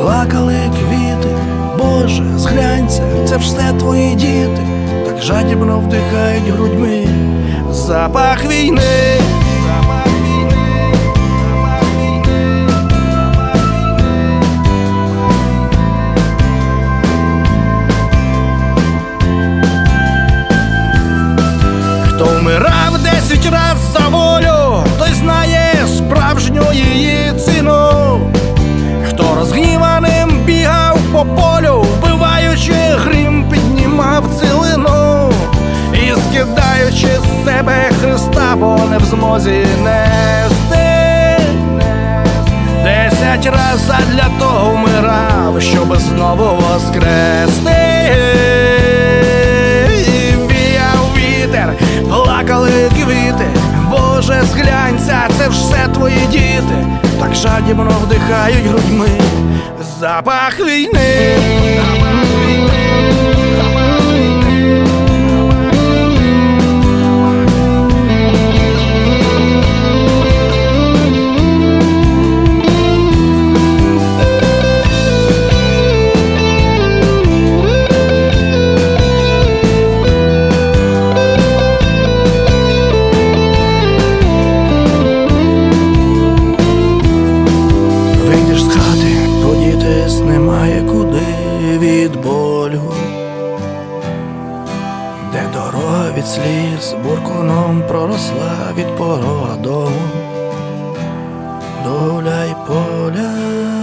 плакали квіти, Боже, зглянься, це все твої діти, так жадібно вдихають грудьми запах війни. По полю, вбиваючи грім, піднімав цілину і скидаючи з себе Христа, бо не в змозі нести. Десять раз задля того вмирав, щоб знову воскрести. Віяв вітер, плакали квіти. Боже, зглянься, це все твої діти, так жадібно вдихають грудьми запах війни. Від сліз буркуном проросла від порога дому, доля й поля.